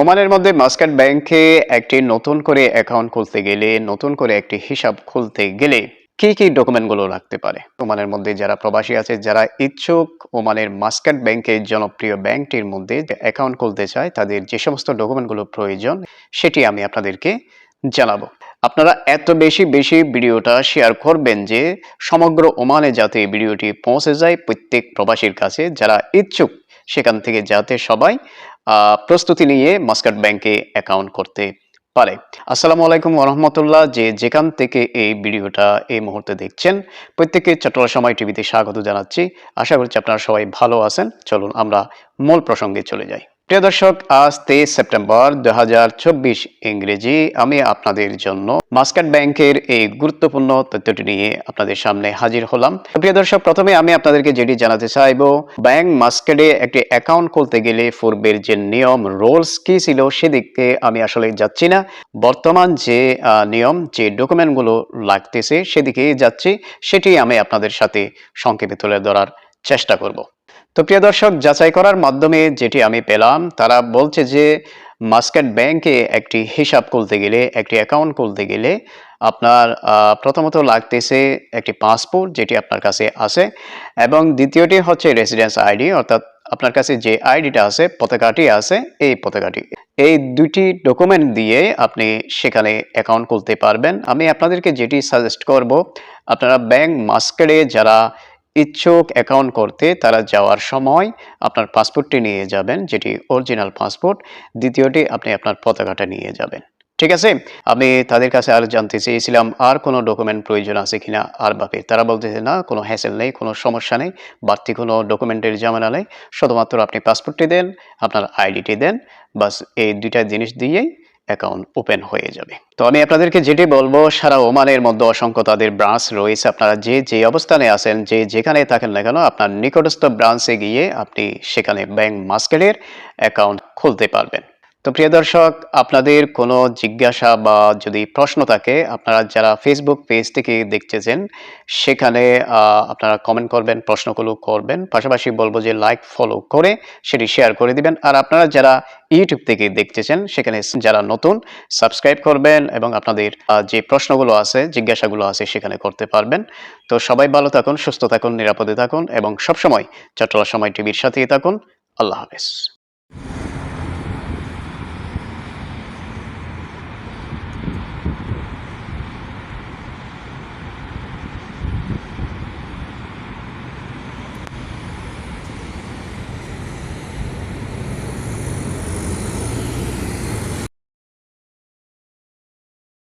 ওমানের মধ্যে মাস্কাট ব্যাংকে একটি নতুন করে অ্যাকাউন্ট খুলতে গেলে, নতুন করে একটি হিসাব খুলতে গেলে কি কি ডকুমেন্টগুলো রাখতে পারে? ওমানের মধ্যে যারা প্রবাসী আছে, যারা ইচ্ছুক ওমানের মাস্কাট ব্যাংকের জনপ্রিয় ব্যাংকটির মধ্যে অ্যাকাউন্ট খুলতে চায়, তাদের যে সমস্ত ডকুমেন্টগুলো প্রয়োজন, সেটি আমি আপনাদেরকে জানাব। আপনারা এত বেশি বেশি ভিডিওটা শেয়ার করবেন যে সমগ্র ওমানে যাতে ভিডিওটি পৌঁছে যায় প্রত্যেক প্রবাসীর কাছে, যারা ইচ্ছুক সেখান থেকে যাতে সবাই প্রস্তুতি নিয়ে মাস্কাট ব্যাংকে অ্যাকাউন্ট করতে পারে। আসসালামু আলাইকুম রহমতুল্লাহ যে যেখান থেকে এই ভিডিওটা এই মুহূর্তে দেখছেন, প্রত্যেককে চট্টলা সময় টিভিতে স্বাগত জানাচ্ছি। আশা করছি আপনারা সবাই ভালো আছেন। চলুন আমরা মূল প্রসঙ্গে চলে যাই। প্রিয় দর্শক, আজ তেইশ সেপ্টেম্বর দু ইংরেজি। আমি আপনাদের জন্য মাস্কাট ব্যাংকের এই গুরুত্বপূর্ণ তথ্যটি নিয়ে আপনাদের সামনে হাজির হলাম। প্রিয় দর্শক, প্রথমে আমি আপনাদেরকে যেটি জানাতে চাইব, ব্যাংক মাস্কাটে একটি অ্যাকাউন্ট খুলতে গেলে পূর্বের যে নিয়ম, রোলস কি ছিল সেদিকে আমি আসলে যাচ্ছি না। বর্তমান যে নিয়ম, যে ডকুমেন্টগুলো লাগতেছে সেদিকেই যাচ্ছি, সেটি আমি আপনাদের সাথে সংক্ষেপে তুলে ধরার চেষ্টা করব। তো প্রিয় দর্শক, যাচাই করার মাধ্যমে যেটি আমি পেলাম, তারা বলছে যে মাস্কাট ব্যাংকে একটি হিসাব খুলতে গেলে, একটি অ্যাকাউন্ট খুলতে গেলে আপনার প্রথমত লাগতেছে একটি পাসপোর্ট যেটি আপনার কাছে আছে এবং দ্বিতীয়টি হচ্ছে রেসিডেন্স আইডি, অর্থাৎ আপনার কাছে যে আইডিটা আছে, পতাকাটি আছে, এই পতাকাটি। এই দুটি ডকুমেন্ট দিয়ে আপনি সেখানে অ্যাকাউন্ট খুলতে পারবেন। আমি আপনাদেরকে যেটি সাজেস্ট করব, আপনারা ব্যাংক মাস্কেটে যারা ইচ্ছুক অ্যাকাউন্ট করতে তারা যাওয়ার সময় আপনার পাসপোর্টটি নিয়ে যাবেন, যেটি অরিজিনাল পাসপোর্ট দ্বিতীয়টি, আপনি আপনার পতাকাটা নিয়ে যাবেন। ঠিক আছে? আমি তাদের কাছে আর জানতে চেয়েছিলাম, আর কোনো ডকুমেন্ট প্রয়োজন আছে কিনা? আর বাপে, তারা বলতেছে, না, কোনো হ্যাসেল নেই, কোনো সমস্যা নেই, বাড়তি কোনো ডকুমেন্টের জামানা নেই। শুধুমাত্র আপনি পাসপোর্টটি দেন, আপনার আইডিটি দেন, বাস এই দুইটা জিনিস দিয়েই অ্যাকাউন্ট ওপেন হয়ে যাবে। তো আমি আপনাদেরকে যেটি বলব, সারা ওমানের মধ্যে অসংখ্য তাদের ব্রাঞ্চ রয়েছে। আপনারা যে যে অবস্থানে আছেন, যে যেখানে থাকেন না কেন, আপনার নিকটস্থ ব্রাঞ্চে গিয়ে আপনি সেখানে ব্যাংক মাস্কেটের অ্যাকাউন্ট খুলতে পারবেন। তো প্রিয় দর্শক, আপনাদের কোনো জিজ্ঞাসা বা যদি প্রশ্ন থাকে, আপনারা যারা ফেসবুক পেজ থেকে দেখতেছেন, সেখানে আপনারা কমেন্ট করবেন, প্রশ্নগুলো করবেন। পাশাপাশি বলব যে লাইক ফলো করে সেটি শেয়ার করে দিবেন। আর আপনারা যারা ইউটিউব থেকে দেখতেছেন, সেখানে যারা নতুন সাবস্ক্রাইব করবেন এবং আপনাদের যে প্রশ্নগুলো আছে, জিজ্ঞাসাগুলো আছে, সেখানে করতে পারবেন। তো সবাই ভালো থাকুন, সুস্থ থাকুন, নিরাপদে থাকুন এবং সবসময় চট্টলা সময় টিভির সাথেই থাকুন। আল্লাহ হাফেজ।